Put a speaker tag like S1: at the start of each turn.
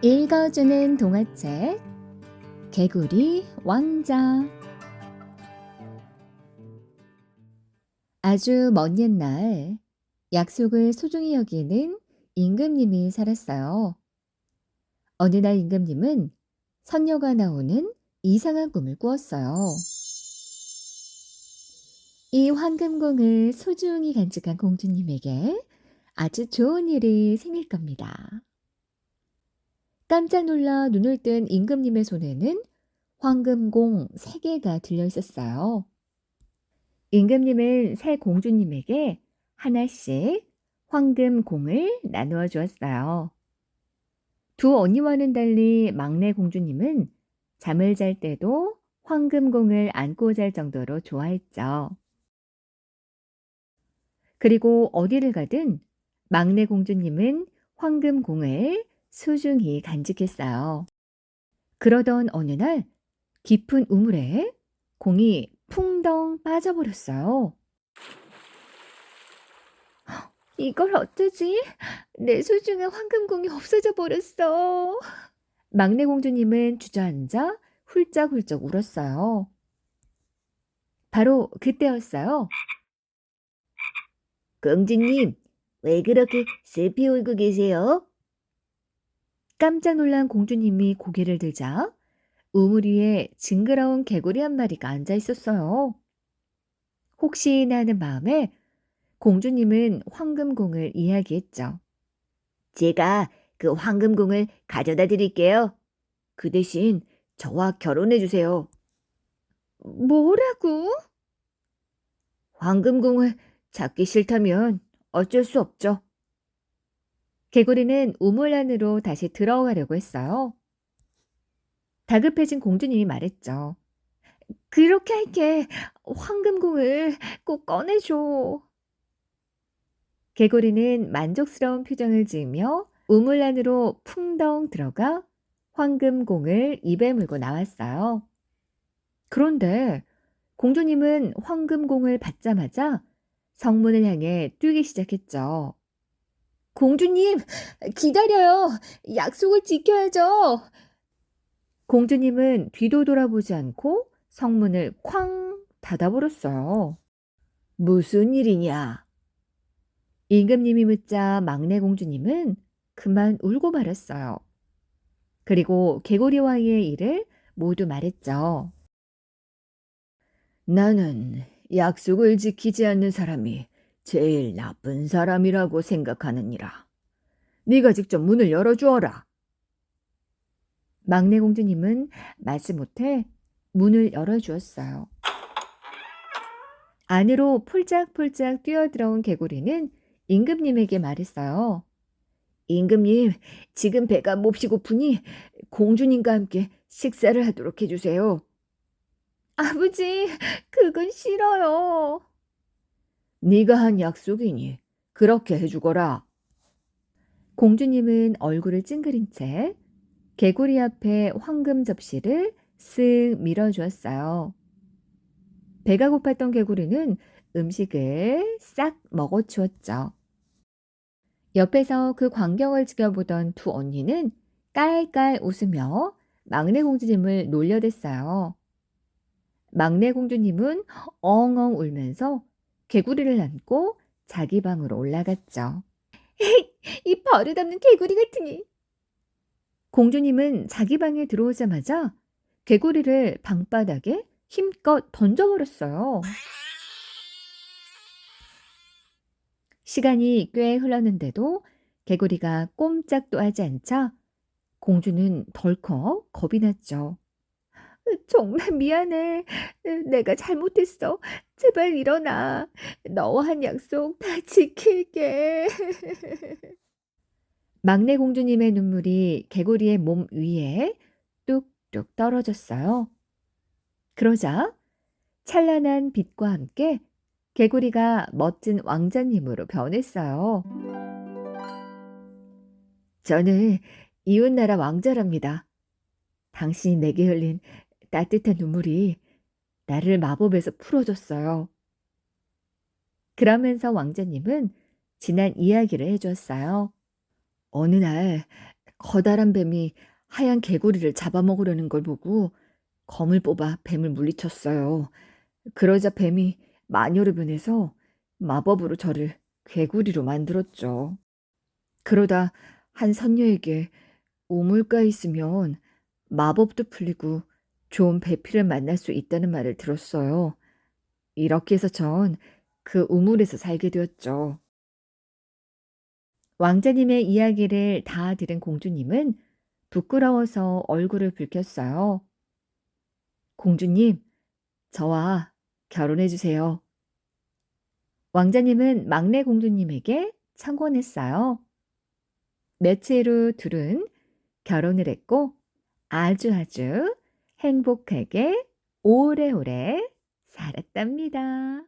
S1: 읽어주는 동화책 개구리 왕자 아주 먼 옛날 약속을 소중히 여기는 임금님이 살았어요. 어느 날 임금님은 선녀가 나오는 이상한 꿈을 꾸었어요. 이 황금공을 소중히 간직한 공주님에게 아주 좋은 일이 생길 겁니다. 깜짝 놀라 눈을 뜬 임금님의 손에는 황금공 세 개가 들려 있었어요. 임금님은 새 공주님에게 하나씩 황금공을 나누어 주었어요. 두 언니와는 달리 막내 공주님은 잠을 잘 때도 황금공을 안고 잘 정도로 좋아했죠. 그리고 어디를 가든 막내 공주님은 황금공을 소중히 간직했어요. 그러던 어느 날 깊은 우물에 공이 풍덩 빠져버렸어요. 이걸 어쩌지? 내 소중한 황금공이 없어져 버렸어. 막내 공주님은 주저앉아 훌쩍훌쩍 울었어요. 바로 그때였어요.
S2: 공주님, 왜 그렇게 슬피 울고 계세요?
S1: 깜짝 놀란 공주님이 고개를 들자 우물 위에 징그러운 개구리 한 마리가 앉아 있었어요. 혹시나 하는 마음에 공주님은 황금공을 이야기했죠.
S2: 제가 그 황금공을 가져다 드릴게요. 그 대신 저와 결혼해 주세요.
S1: 뭐라고?
S2: 황금공을 잡기 싫다면 어쩔 수 없죠.
S1: 개구리는 우물 안으로 다시 들어가려고 했어요. 다급해진 공주님이 말했죠. 그렇게 할게. 황금공을 꼭 꺼내줘. 개구리는 만족스러운 표정을 지으며 우물 안으로 풍덩 들어가 황금공을 입에 물고 나왔어요. 그런데 공주님은 황금공을 받자마자 성문을 향해 뛰기 시작했죠. 공주님, 기다려요. 약속을 지켜야죠. 공주님은 뒤도 돌아보지 않고 성문을 쾅 닫아버렸어요.
S2: 무슨 일이냐?
S1: 임금님이 묻자 막내 공주님은 그만 울고 말았어요. 그리고 개구리와의 일을 모두 말했죠.
S2: 나는 약속을 지키지 않는 사람이 제일 나쁜 사람이라고 생각하느니라. 네가 직접 문을 열어주어라.
S1: 막내 공주님은 마지 못해 문을 열어주었어요. 안으로 폴짝폴짝 뛰어들어온 개구리는 임금님에게 말했어요.
S2: 임금님, 지금 배가 몹시 고프니 공주님과 함께 식사를 하도록 해주세요.
S1: 아버지, 그건 싫어요.
S2: 네가 한 약속이니 그렇게 해주거라.
S1: 공주님은 얼굴을 찡그린 채 개구리 앞에 황금 접시를 쓱 밀어주었어요. 배가 고팠던 개구리는 음식을 싹 먹어치웠죠. 옆에서 그 광경을 지켜보던 두 언니는 깔깔 웃으며 막내 공주님을 놀려댔어요. 막내 공주님은 엉엉 울면서 개구리를 안고 자기 방으로 올라갔죠. 이 버릇없는 개구리 같으니. 공주님은 자기 방에 들어오자마자 개구리를 방바닥에 힘껏 던져버렸어요. 시간이 꽤 흘렀는데도 개구리가 꼼짝도 하지 않자 공주는 덜컥 겁이 났죠. 정말 미안해. 내가 잘못했어. 제발 일어나. 너와 한 약속 다 지킬게. 막내 공주님의 눈물이 개구리의 몸 위에 뚝뚝 떨어졌어요. 그러자 찬란한 빛과 함께 개구리가 멋진 왕자님으로 변했어요. 저는 이웃나라 왕자랍니다. 당신이 내게 흘린 따뜻한 눈물이 나를 마법에서 풀어줬어요. 그러면서 왕자님은 지난 이야기를 해주었어요. 어느 날
S2: 커다란 뱀이 하얀 개구리를 잡아먹으려는 걸 보고 검을 뽑아 뱀을 물리쳤어요. 그러자 뱀이 마녀로 변해서 마법으로 저를 개구리로 만들었죠. 그러다 한 선녀에게 우물가에 있으면 마법도 풀리고 좋은 배필을 만날 수 있다는 말을 들었어요. 이렇게 해서 전 그 우물에서 살게 되었죠. 왕자님의 이야기를 다 들은 공주님은 부끄러워서 얼굴을 붉혔어요. 공주님, 저와 결혼해 주세요. 왕자님은 막내 공주님에게 청혼했어요. 며칠 후 둘은 결혼을 했고 아주 아주 행복하게 오래오래 살았답니다.